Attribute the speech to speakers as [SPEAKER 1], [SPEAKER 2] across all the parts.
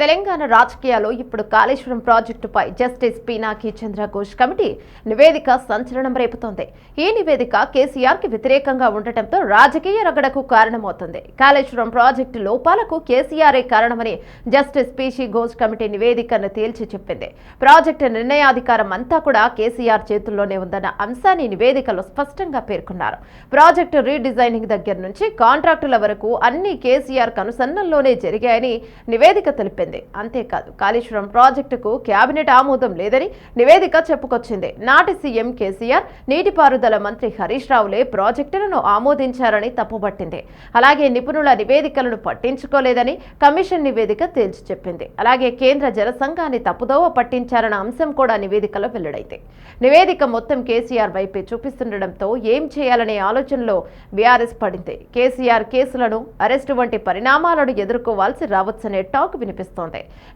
[SPEAKER 1] తెలంగాణ రాజకీయాల్లో ఇప్పుడు కాళేశ్వరం ప్రాజెక్టుపై జస్టిస్ పీనాకి చంద్రఘోష్ కమిటీ నివేదిక సంచలనం రేపుతోంది. ఈ నివేదిక కేసీఆర్కి వ్యతిరేకంగా ఉండటంతో రాజకీయ రగడకు కారణమవుతుంది. కాళేశ్వరం ప్రాజెక్టు లోపాలకు కేసీఆరే కారణమని జస్టిస్ పీసీ ఘోష్ కమిటీ నివేదికను తేల్చి చెప్పింది. ప్రాజెక్టు నిర్ణయాధికారం అంతా కూడా కేసీఆర్ చేతుల్లోనే ఉందన్న అంశాన్ని నివేదికలో స్పష్టంగా పేర్కొన్నారు. ప్రాజెక్టు రీడిజైనింగ్ దగ్గర నుంచి కాంట్రాక్టుల వరకు అన్ని కేసీఆర్ కనుసన్నల్లోనే జరిగాయని నివేదిక తెలిపింది. అంతేకాదు కాళేశ్వరం ప్రాజెక్టుకు కేబినెట్ ఆమోదం లేదని నివేదిక చెప్పుకొచ్చింది. నాటి సీఎం కేసీఆర్ నీటిపారుదల మంత్రి హరీష్ రావులే ప్రాజెక్టులను ఆమోదించారని తప్పుపట్టింది. అలాగే నిపుణుల నివేదికలను పట్టించుకోలేదని కమిషన్ నివేదిక తేల్చి చెప్పింది. అలాగే కేంద్ర జల సంఘాన్ని తప్పుదోవ పట్టించారన్న అంశం కూడా నివేదికలో వెల్లడైంది. నివేదిక మొత్తం కేసీఆర్ వైపే చూపిస్తుండటంతో ఏం చేయాలనే ఆలోచనలో బీఆర్ఎస్ పడింది. కేసీఆర్ కేసులను అరెస్టు వంటి పరిణామాలను ఎదుర్కోవాల్సి రావచ్చనే టాక్ వినిపిస్తుంది.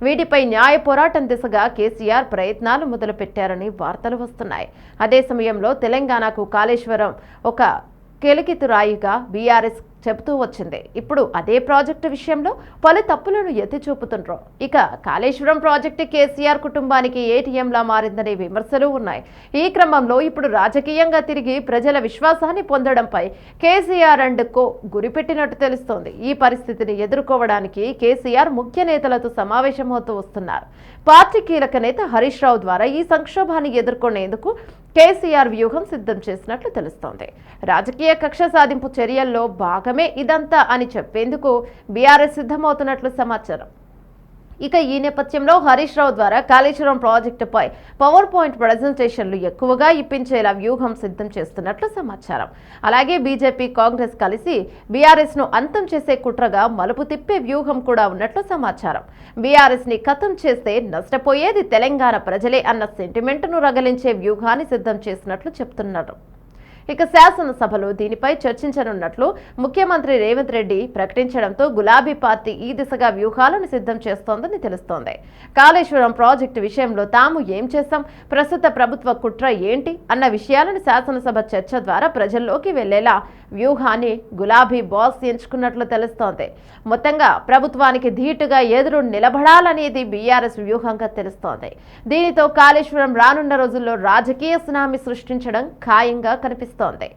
[SPEAKER 1] వీటిపై న్యాయ పోరాటం దిశగా కేసీఆర్ ప్రయత్నాలు మొదలుపెట్టారని వార్తలు వస్తున్నాయి. అదే సమయంలో తెలంగాణకు కాళేశ్వరం ఒక కెలికితురాయిగా బీఆర్ఎస్ చెబుతూ వచ్చింది. ఇప్పుడు అదే ప్రాజెక్టు విషయంలో పలు తప్పులను ఎత్తి చూపుతుండ్రు ఇక కాళేశ్వరం ప్రాజెక్టు కేసీఆర్ కుటుంబానికి ఏటీఎంలా మారిందనే విమర్శలు ఉన్నాయి. ఈ క్రమంలో ఇప్పుడు రాజకీయంగా తిరిగి ప్రజల విశ్వాసాన్ని పొందడంపై కేసీఆర్ అండ్ కో గురిపెట్టినట్టు తెలుస్తోంది. ఈ పరిస్థితిని ఎదుర్కోవడానికి కేసీఆర్ ముఖ్య నేతలతో సమావేశమవుతూ వస్తున్నారు. పార్టీ కీలక నేత హరీష్ రావు ద్వారా ఈ సంక్షోభాన్ని ఎదుర్కొనేందుకు కేసీఆర్ వ్యూహం సిద్ధం చేసినట్లు తెలుస్తోంది. రాజకీయ కక్ష సాధింపు చర్యల్లో భాగమే ఇదంతా అని చెప్పేందుకు బీఆర్ఎస్ సిద్ధమవుతున్నట్లు సమాచారం. ఇక ఈ నేపథ్యంలో హరీష్ రావు ద్వారా కాళేశ్వరం ప్రాజెక్టుపై పవర్ పాయింట్ ప్రజెంటేషన్లు ఎక్కువగా ఇప్పించేలా వ్యూహం సిద్ధం చేస్తున్నట్లు సమాచారం. అలాగే బీజేపీ కాంగ్రెస్ కలిసి బీఆర్ఎస్ను అంతం చేసే కుట్రగా మలుపు తిప్పే వ్యూహం కూడా ఉన్నట్లు సమాచారం. బీఆర్ఎస్ని ఖతం చేస్తే నష్టపోయేది తెలంగాణ ప్రజలే అన్న సెంటిమెంట్ను రగలించే వ్యూహాన్ని సిద్ధం చేసినట్లు చెప్తున్నారు. ఇక శాసనసభలో దీనిపై చర్చించనున్నట్లు ముఖ్యమంత్రి రేవంత్ రెడ్డి ప్రకటించడంతో గులాబీ పార్టీ ఈ దిశగా వ్యూహాలను సిద్ధం చేస్తోందని తెలుస్తోంది. కాళేశ్వరం ప్రాజెక్టు విషయంలో తాము ఏం చేస్తాం ప్రస్తుత ప్రభుత్వ కుట్ర ఏంటి? అన్న విషయాలను శాసనసభ చర్చ ద్వారా ప్రజల్లోకి వెళ్ళేలా వ్యూహాన్ని గులాబీ బాస్ ఎంచుకున్నట్లు తెలుస్తోంది. మొత్తంగా ప్రభుత్వానికి ధీటుగా ఎదురు నిలబడాలనేది బీఆర్ఎస్ వ్యూహంగా తెలుస్తోంది. దీనితో కాళేశ్వరం రానున్న రోజుల్లో రాజకీయ సునామీ సృష్టించడం ఖాయంగా కనిపిస్తుంది. donde